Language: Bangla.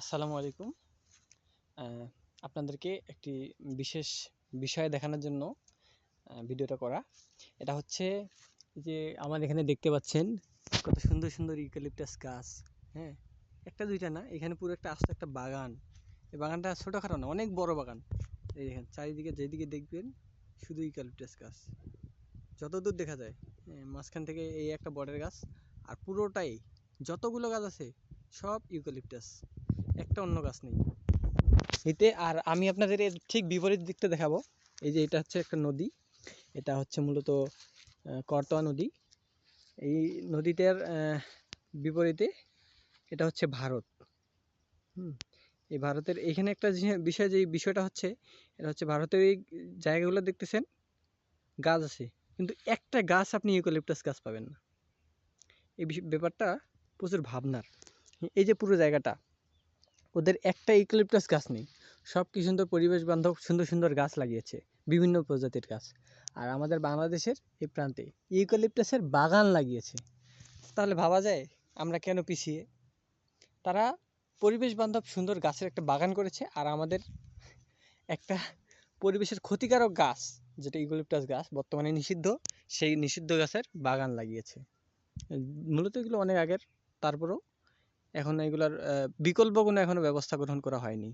আসসালামু আলাইকুম। আপনাদেরকে একটি বিশেষ বিষয় দেখানোর জন্য ভিডিওটা করা। এটা হচ্ছে যে আমার এখানে দেখতে পাচ্ছেন কত সুন্দর সুন্দর ইউক্যালিপটাস গাছ হ্যাঁ? একটা দুইটা না এখানে পুরো একটা আস্ত একটা বাগান। এই বাগানটা ছোটোখাটো না অনেক বড় বাগান। এই দেখেন চারিদিকে যেদিকে দেখবেন শুধু ইউক্যালিপটাস গাছ। যতদূর দেখা যায় হ্যাঁ, মাঝখান থেকে এই একটা বটের গাছ। আর পুরোটাই যতগুলো গাছ আছে সব ইউক্যালিপটাস একটা অন্য গাছ নেই। এতে আর আমি আপনাদের এর ঠিক বিপরীত দিকটা দেখাবো। এই যে এটা হচ্ছে একটা নদী। এটা হচ্ছে মূলত করতোয়া নদী। এই নদীটার বিপরীতে এটা হচ্ছে ভারত। হুম, এই ভারতের এখানে একটা বিষয় যে, বিষয়টা হচ্ছে, এটা হচ্ছে ভারতের এই জায়গাগুলো দেখতেছেন, গাছ আছে। কিন্তু একটা গাছ আপনি ইউক্যালিপটাস গাছ পাবেন না। এই ব্যাপারটা প্রচুর ভাবনার। এই যে পুরো জায়গাটা ওদের একটা ইউক্যালিপটাস গাছ নেই। সব কি সুন্দর পরিবেশ বান্ধব, সুন্দর সুন্দর গাছ লাগিয়েছে, বিভিন্ন প্রজাতির গাছ। আর আমাদের বাংলাদেশের এই প্রান্তে ইউক্যালিপটাসের বাগান লাগিয়েছে। তাহলে ভাবা যায়, আমরা কেন পিছিয়ে? তারা পরিবেশ বান্ধব, সুন্দর গাছের একটা বাগান করেছে আর আমাদের একটা পরিবেশের ক্ষতিকারক গাছ, যেটা ইউক্যালিপটাস গাছ, বর্তমানে নিষিদ্ধ, সেই নিষিদ্ধ গাছের বাগান লাগিয়েছে। মূলত এগুলো অনেক আগের, তারপরেও এখন এগুলার বিকল্প কোনো এখনও ব্যবস্থা গ্রহণ করা হয়নি।